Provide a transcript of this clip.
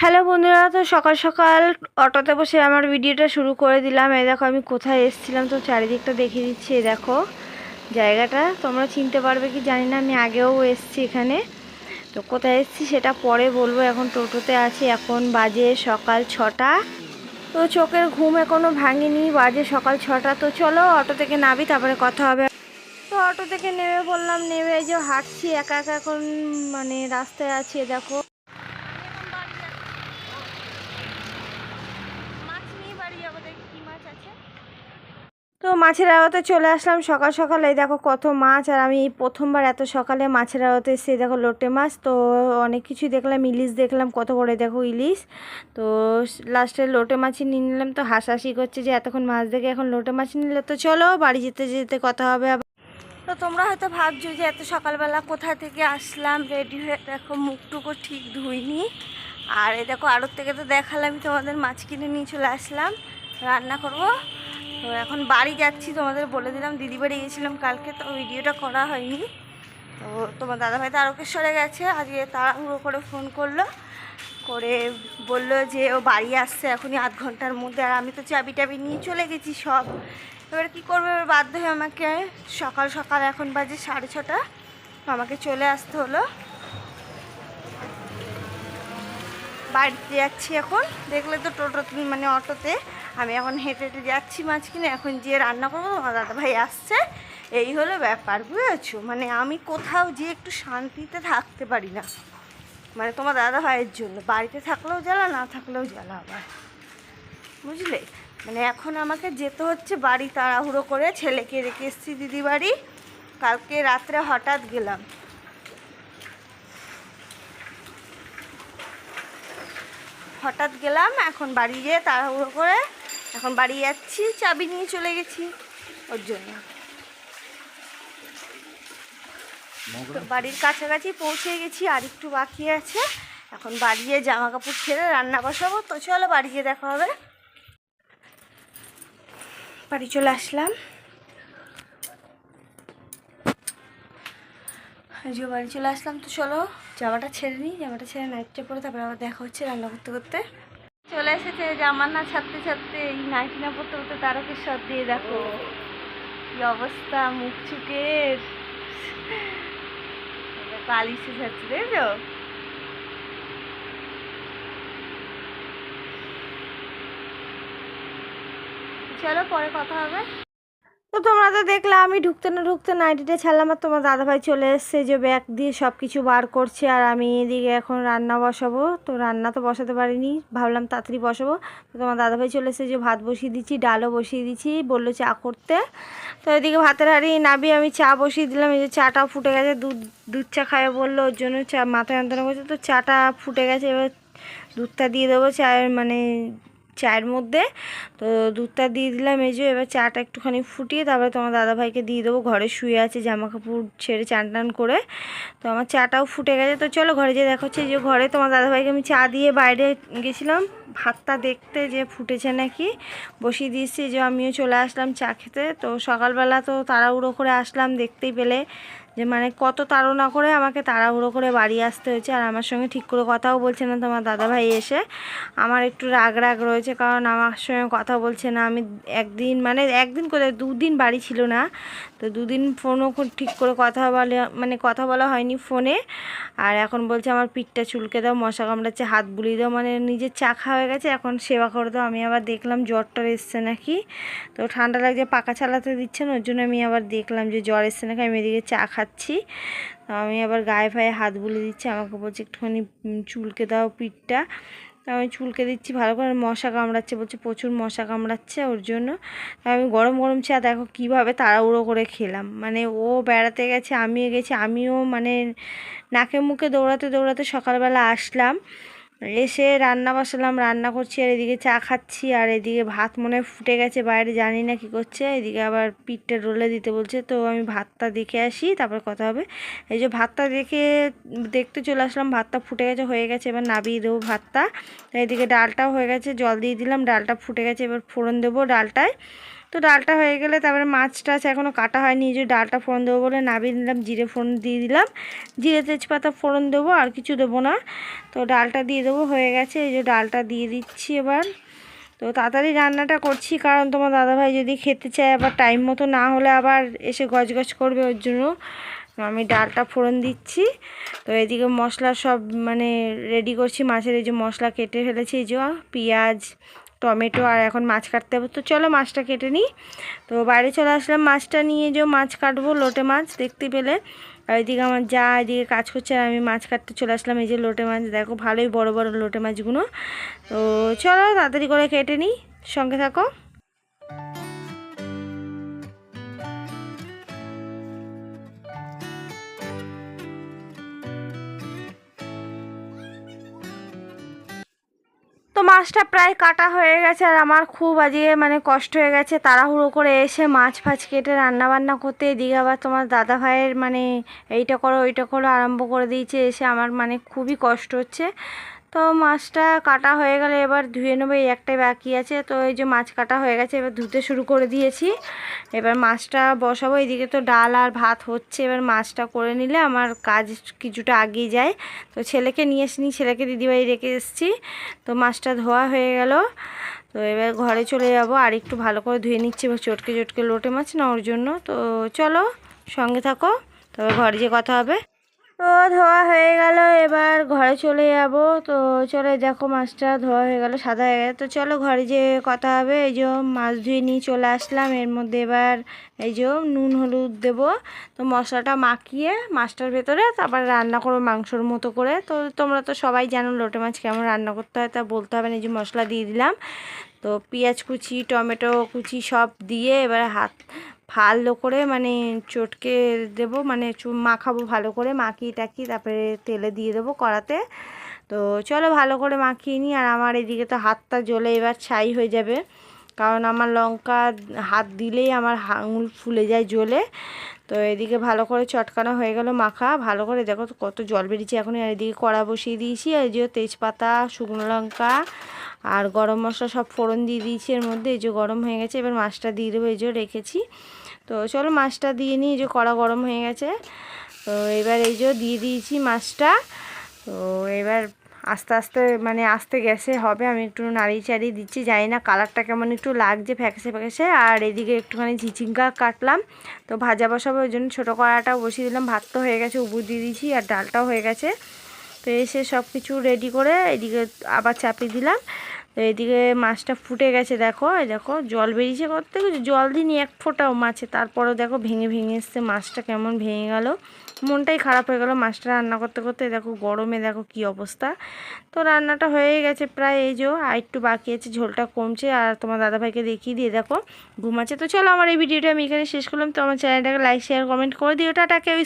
Hello বন্ধুরা, তো সকাল সকাল অটোতে বসে আমার ভিডিওটা শুরু করে দিলাম। এই দেখো, আমি কোথায় এসেছিলাম তো চারিদিকটা দেখিয়ে দিচ্ছি, এই দেখো জায়গাটা। তোমরা চিনতে পারবে কি জানি না, আমি আগেও এসেছি এখানে। তো কোথায় এসেছি সেটা পরে বলব, এখন টোটোতে আছি। এখন বাজে সকাল ছটা। তো চোখের ঘুম এখনও ভাঙেনি, বাজে সকাল ছটা। তো চলো অটো থেকে নাবি তারপরে কথা হবে। তো অটো থেকে নেমে বললাম, নেমে যে হাঁটছি, একা একা এখন মানে রাস্তায় আছি দেখো। তো মাছের আড়তে চলে আসলাম সকাল সকাল। এই দেখো কত মাছ, আর আমি প্রথমবার এত সকালে মাছের আড়তে এসে দেখো লোটে মাছ, তো অনেক কিছুই দেখলাম, ইলিশ দেখলাম, কত বড় দেখো ইলিশ। তো লাস্টে লোটে মাছই নিয়ে নিলাম, তো হাসাহাসি করছে যে এতক্ষণ মাছ দেখে এখন লোটে মাছ নিলে তো চলো, বাড়ি যেতে যেতে কথা হবে তো তোমরা হয়তো ভাবছ যে এত সকালবেলা কোথা থেকে আসলাম? রেডি হয়ে দেখো মুখটুকু ঠিক ধুইনি। আর এই দেখো আড়ত থেকে তো দেখালাম তোমাদের মাছ কিনে নিয়ে চলে আসলাম। রান্না করব। তো এখন বাড়ি যাচ্ছি, তোমাদের বলে দিলাম, দিদি বাড়ি গেছিলাম কালকে, তো ভিডিওটা করা হয়নি। তো তোমার দাদাভাই তারকেশ্বরে গেছে, আজকে তাড়াহুড়ো করে ফোন করল, করে বলল যে ও বাড়ি আসছে এখনই আধ ঘণ্টার মধ্যে, আর আমি তো চাবি টাবি নিয়ে চলে গেছি সব। এবার কী করব? এবার বাধ্য হয়ে আমাকে সকাল সকাল এখন বাজে সাড়ে ছটা আমাকে চলে আসতে হলো। বাড়িতে যাচ্ছি এখন। দেখলে তো টোটো মানে অটোতে। আমি এখন হেঁটে হেঁটে যাচ্ছি মাছ কিনে এখন যে রান্না করব। তোমার দাদা ভাই আসছে। এই হলো ব্যাপার, বুঝেছ? মানে আমি কোথাও যে একটু শান্তিতে থাকতে পারি না। মানে তোমার দাদা ভাইয়ের জন্য। বাড়িতে থাকলেও জ্বালা, না থাকলেও জ্বালা আবার। বুঝলে? মানে এখন আমাকে যেতে হচ্ছে বাড়ি তাড়াহুড়ো করে। ছেলেকে রেখে এসেছি দিদি বাড়ি কালকে রাত্রে হঠাৎ গেলাম। হঠাৎ গেলাম, এখন বাড়ি যেয়ে তাড়াহুড়ো করে এখন বাড়ি যাচ্ছি, চাবি নিয়ে চলে গেছি ওর জন্য। বাড়ির কাছাকাছি পৌঁছে গেছি, আর একটু বাকি আছে। এখন বাড়ি গিয়ে জামা কাপড় ছেড়ে রান্না বসাবো, তো চলো বাড়ি গিয়ে দেখা হবে। বাড়ি চলে আসলাম। যে বাড়ি চলে আসলাম, তো চলো জামাটা ছেড়ে নিই। জামাটা ছেড়ে নাইটটা পরে তারপরে আবার দেখা হচ্ছে রান্না করতে করতে। চলে এসেছে জামা না ছাড়তে ছাড়তে এই নাইটি না পড়তে পড়তে তারকেশ্বর দিয়ে দেখো। কি অবস্থা, মুখ চুকের। পালিশে ছাড়ছে দেখছ? চলো পরে কথা হবে। তো তোমরা তো দেখলে, আমি ঢুকতে না ঢুকতে নাইটিটা ছাড়লাম আর তোমার দাদাভাই চলে এসছে যে ব্যাগ দিয়ে সব কিছু বার করছে আর আমি এদিকে এখন রান্না বসাবো। তো রান্না তো বসাতে পারিনি, ভাবলাম তাড়াতাড়ি বসাবো। তো তোমার দাদাভাই চলে এসে যে ভাত বসিয়ে দিচ্ছি, ডালও বসিয়ে দিচ্ছি, বলল চা করতে। তো এদিকে ভাতের হাড়ি নাবি আমি চা বসিয়ে দিলাম, এই যে চাটাও ফুটে গেছে, দুধ দুধ চা খাবে বলল, ওর জন্য চা মাথায় যন্ত্রণা করছে, তো চাটা ফুটে গেছে, এবার দুধটা দিয়ে দেবো, চায়ের মানে চায়ের মধ্যে। তো দুধটা দিয়ে দিলাম, এই যে এবার চাটা একটুখানি ফুটিয়ে তারপরে তোমার দাদাভাইকে দিয়ে দেবো। ঘরে শুয়ে আছে জামা কাপড় ছেড়ে চান টান করে। তো আমার চাটাও ফুটে গেছে। তো চলো ঘরে যে দেখো হচ্ছে যে ঘরে তোমার দাদাভাইকে আমি চা দিয়ে বাইরে গেছিলাম। ভাতটা দেখতে যে ফুটেছে নাকি, বসিয়ে দিয়েছি। যে আমিও চলে আসলাম চা খেতে। তো সকালবেলা তো তাড়াহুড়ো করে আসলাম, দেখতেই পেলে। যে মানে কত তাড়না করে আমাকে তাড়াহুড়ো করে বাড়ি আসতে হয়েছে। আর আমার সঙ্গে ঠিক করে কথাও বলছে না তোমার দাদাভাই এসে। আমার একটু রাগ রাগ রয়েছে কারণ আমার সঙ্গে কথা বলছে না। আমি একদিন মানে একদিন করে দুদিন বাড়ি ছিল না। তো দুদিন ফোনও ঠিক করে কথা বলে মানে কথা বলা হয়নি ফোনে আর এখন বলছে আমার পিঠটা চুলকে দাও, মশা কামড়াচ্ছে, হাত বুলিয়ে দাও। মানে নিজের চা খাওয়া হয়ে গেছে, এখন সেবা করে দাও। আমি আবার দেখলাম জ্বরটা এসছে নাকি। তো ঠান্ডা লাগছে, পাকা চালাতে দিচ্ছে না, ওর জন্য আমি আবার দেখলাম যে জ্বর এসছে নাকি। আমি এদিকে চা তো আমি আবার গায়ে ফায়ে হাত বুলে দিচ্ছি। আমাকে বলছে একটুখানি চুলকে দাও পিঠটা। আমি চুলকে দিচ্ছি ভালো করে মশা কামড়াচ্ছে, বলছে প্রচুর মশা কামড়াচ্ছে ওর জন্য। আমি গরম গরম চা দেখো কীভাবে তাড়াহুড়ো করে খেলাম। মানে ও বেড়াতে গেছে, আমিও গেছি, আমিও মানে নাকে মুখে দৌড়াতে দৌড়াতে সকালবেলা আসলাম। এসে রান্না বসালাম, রান্না করছি আর এদিকে চা খাচ্ছি আর এদিকে ভাত মনে ফুটে গেছে, বাইরে জানি না কি করছে। এদিকে আবার পিঠটা রোলে দিতে বলছে, তো আমি ভাতটা দেখে আসি, তারপর কথা হবে। এই যে ভাতটা দেখে দেখতে চলে আসলাম, ভাতটা ফুটে গেছে, হয়ে গেছে, এবার নাবিয়ে দেবো ভাতটা। এদিকে ডালটাও হয়ে গেছে, জল দিয়ে দিলাম, ডালটা ফুটে গেছে, এবার ফোড়ন দেবো ডালটায়। তো ডালটা হয়ে গেলে তারপরে মাছ টাছ এখনও কাটা হয়নি। যে ডালটা ফোড়ন দেবো বলে নাবিয়ে নিলাম, জিরে ফোড়ন দিয়ে দিলাম। জিরে তেজপাতা ফোড়ন দেবো, আর কিছু দেবো না। তো ডালটা দিয়ে দেবো, হয়ে গেছে। এই যে ডালটা দিয়ে দিচ্ছি এবার। তো তাড়াতাড়ি রান্নাটা করছি, কারণ তোমার দাদাভাই যদি খেতে চায় আবার টাইম মতো না হলে আবার এসে গজগজ করবে ওর জন্য। আমি ডালটা ফোড়ন দিচ্ছি। তো এদিকে মশলা সব মানে রেডি করছি, মাছের এই যে মশলা কেটে ফেলেছি, এই যে পেঁয়াজ টমেটো আর এখন মাছ কাটতে হবে। তো চলো মাছটা কেটে নিই। তো বাইরে চলে আসলাম। মাছটা নিয়ে যে মাছ কাটবো, লোটে মাছ দেখতে পেলে। আর এদিকে আমার যা এদিকে কাজ করছে আর আমি মাছ কাটতে চলে আসলাম। এই যে লোটে মাছ, দেখো ভালোই বড় বড় লোটে মাছগুলো। তো চলো তাড়াতাড়ি করে কেটে নিই। সঙ্গে থাকো। তো মাছটা প্রায় কাটা হয়ে গেছে আর আমার খুব আজকে মানে কষ্ট হয়ে গেছে। তাড়াহুড়ো করে এসে মাছ ফাছ কেটে রান্নাবান্না করতে এদিকে বা তোমার দাদা ভাইয়ের মানে এইটা করো, ওইটা করো আরম্ভ করে দিয়েছে। এসে আমার মানে খুবই কষ্ট হচ্ছে। তো মাছটা কাটা হয়ে গেলে এবার ধুয়ে নেব, এই একটাই বাকি আছে। তো এই যে মাছ কাটা হয়ে গেছে, এবার ধুতে শুরু করে দিয়েছি। এবার মাছটা বসাবো এইদিকে তো ডাল আর ভাত হচ্ছে। এবার মাছটা করে নিলে আমার কাজ কিছুটা আগিয়ে যায়। তো ছেলেকে নিয়ে এসিনি ছেলেকে দিদিভাই রেখে এসেছি। তো মাছটা ধোয়া হয়ে গেল। তো এবার ঘরে চলে যাব, আর একটু ভালো করে ধুয়ে নিচ্ছি, এবার চটকে চটকে লোটে মাছ না ওর জন্য। তো চলো সঙ্গে থাকো, তবে ঘরে যে কথা হবে। তো ধোয়া হয়ে গেল, এবার ঘরে চলে যাব। তো চলে দেখো মাছটা ধোয়া হয়ে গেল, সাদা হয়ে গেল। তো চলো ঘরে যে কথা হবে, এই যে মাছ ধুয়ে নিয়ে চলে আসলাম। এর মধ্যে এবার এই যে নুন, হলুদ দেব। তো মশলাটা মাখিয়ে মাছটার ভেতরে, তারপর রান্না করব মাংসর মতো করে। তো তোমরা তো সবাই জানো লোটে মাছ কেমন রান্না করতে হয়, তা বলতে হবে না, এই যে মশলা দিয়ে দিলাম। তো পেঁয়াজ কুচি, টমেটো কুচি সব দিয়ে এবার হাত ভালো করে মানে চটকে দেব মানে মাখাবো ভালো করে, মাখিয়ে টাকিয়ে তারপরে তেলে দিয়ে দেবো কড়াতে। তো চলো ভালো করে মাখিয়ে নিই, আর আমার এদিকে তো হাতটা জ্বলে, এবার ছাই হয়ে যাবে। কারণ আমার লঙ্কা হাত দিলেই আমার আঙুল ফুলে যায় জ্বলে। তো এদিকে ভালো করে চটকানো হয়ে গেল মাখা, ভালো করে দেখো কত জল বেরিয়েছে এখন আর এদিকে কড়া বসিয়ে দিয়েছি, আর যে তেজপাতা, শুকনো লঙ্কা আর গরম মশলা সব ফোড়ন দিয়ে দিয়েছি এর মধ্যে, এই যে গরম হয়ে গেছে। এবার মাছটা দিয়ে দেবো, এই যে রেখেছি। তো চলো মাছটা দিয়ে নিই, এই যে কড়া গরম হয়ে গেছে। তো এবার এই যে দিয়ে দিয়েছি মাছটা। তো এবার আস্তে আস্তে মানে আস্তে গ্যাসে হবে। আমি একটু নাড়িয়ে চাড়িয়ে দিচ্ছি, জানি না কালারটা কেমন একটু লাগছে ফ্যাকাসে ফ্যাকাসে আর এদিকে একটুখানি ঝিচিঙ্গা কাটলাম। তো ভাজা বসাবো, ওই জন্য ছোটো কড়াটাও বসিয়ে দিলাম। ভাত তো হয়ে গেছে উপর দিয়ে দিয়েছি, আর ডালটাও হয়ে গেছে। তো এসে সব কিছু রেডি করে এদিকে আবার চাপিয়ে দিলাম। তো এদিকে মাছটা ফুটে গেছে দেখো দেখো, জল বেরিয়েছে কত থেকে জল দিইনি, এক ফোঁটাও মাছে। তারপরেও দেখো ভেঙে ভেঙে এসছে, মাছটা কেমন ভেঙে গেল। মনটাই খারাপ হয়ে গেল মাছটা রান্না করতে করতে। দেখো গরমে দেখো কি অবস্থা। তো রান্নাটা হয়ে গেছে প্রায়, এই যে আর একটু বাকি আছে, ঝোলটা কমছে। আর তোমার দাদাভাইকে দেখিয়ে দিয়ে দেখো ঘুমাচ্ছে। তো চলো আমার এই ভিডিওটা আমি এখানে শেষ করলাম। তো আমার চ্যানেলটাকে লাইক শেয়ার কমেন্ট করে দিও। টাটা, কেউ